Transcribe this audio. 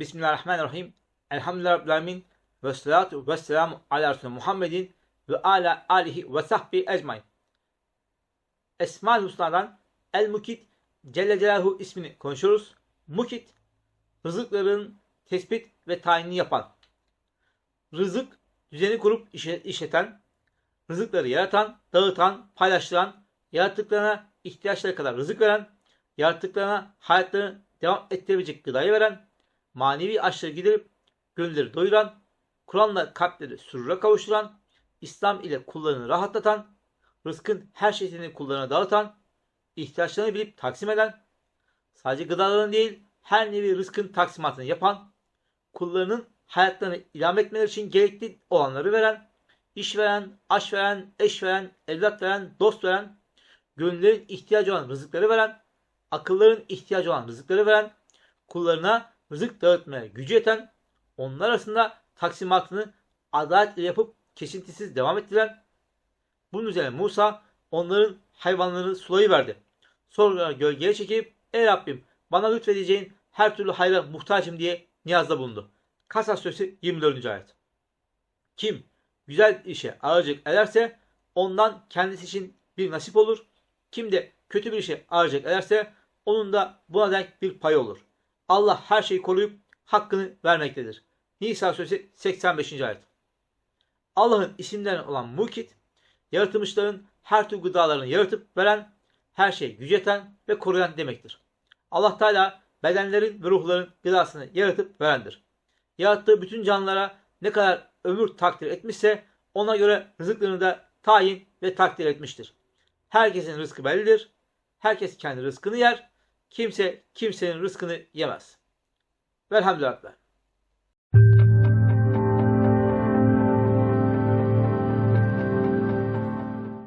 Bismillahirrahmanirrahim. Elhamdülillahi Rabbil Alemin. Ve salatu ve selamu ala Resulü Muhammedin ve ala alihi ve sahbihi ecmain. Esma-ül Hüsna'dan El Mukit Celle Celaluhu ismini konuşuyoruz. Mukit, rızıkların tespit ve tayinini yapan, rızık düzeni kurup işleten, rızıkları yaratan, dağıtan, paylaştıran, yarattıklarına ihtiyaçları kadar rızık veren, yarattıklarına hayatlarını devam ettirebilecek gıdayı veren, manevi açları giderip gönülleri doyuran, Kur'an'la kalpleri sürura kavuşturan, İslam ile kullarını rahatlatan, rızkın her şeyini kullarına dağıtan, ihtiyaçlarını bilip taksim eden, sadece gıdalarını değil her nevi rızkın taksimatını yapan, kullarının hayatlarını idame etmeleri için gerekli olanları veren, iş veren, aş veren, eş veren, evlat veren, dost veren, gönüllerin ihtiyacı olan rızıkları veren, akılların ihtiyacı olan rızıkları veren, kullarına rızık dağıtmaya gücü yeten, onlar arasında taksimatını adaletle yapıp kesintisiz devam ettiren, bunun üzerine Musa onların hayvanlarını sulayıverdi. Sonra gölgeye çekip ey Rabbim bana lütfedeceğin her türlü hayra muhtacım diye niyazda bulundu. Kasas suresi 24. ayet. Kim güzel işe ağırcık ederse ondan kendisi için bir nasip olur. Kim de kötü bir işe ağırcık ederse onun da buna denk bir pay olur. Allah her şeyi koruyup hakkını vermektedir. Nisa suresi 85. ayet. Allah'ın isimlerinden olan Mukit, yaratılmışların her türlü gıdalarını yaratıp veren, her şeyi güceten ve koruyan demektir. Allah Teala bedenlerin ve ruhların gıdasını yaratıp verendir. Yarattığı bütün canlılara ne kadar ömür takdir etmişse ona göre rızıklarını da tayin ve takdir etmiştir. Herkesin rızkı bellidir. Herkes kendi rızkını yer. Kimse kimsenin rızkını yemez. Velhamdülillah.